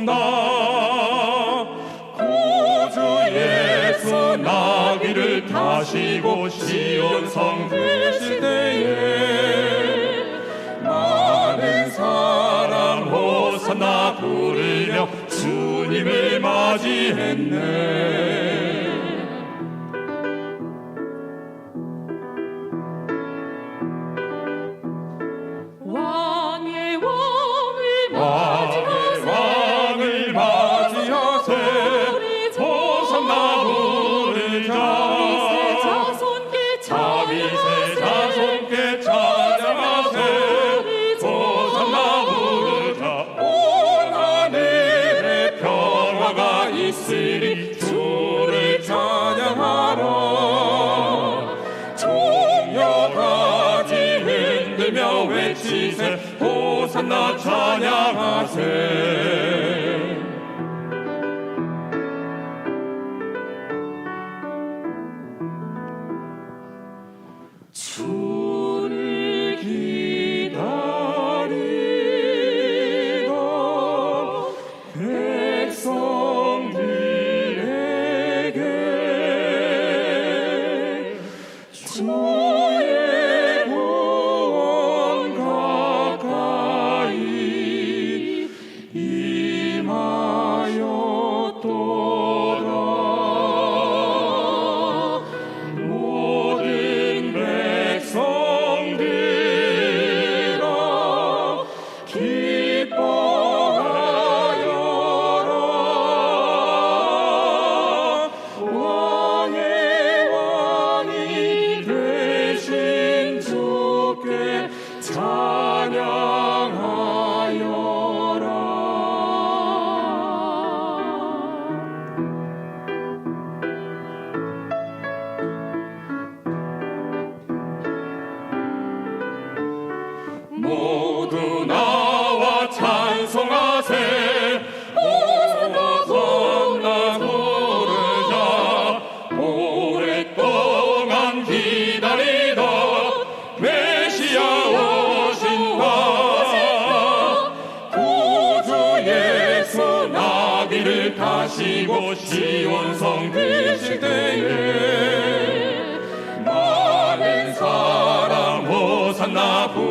온다 구주 예수 나귀를 타시고 시온 성 드실 때에 많은 사람 호산나 부르며 주님을 맞이했네. 있으리 주를 찬양하라 종려가지 흔들며 외치세 호산나 찬양하세 모두 나와 찬송하세. 호산나 부르자. 오랫동안 기다리던 메시아 오신다 구주 예수 나비를 타시고 시온성 드실 때에 많은 사람 호산나 부르며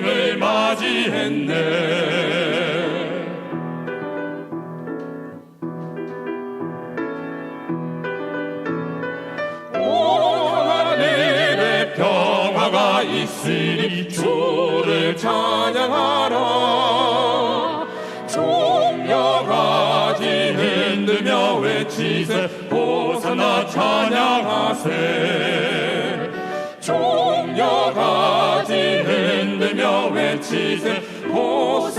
주님을 맞이했네. 있으니 주를 찬양하라. 종려가지 흔들며 외치세 호산나 찬양하세. 종 려가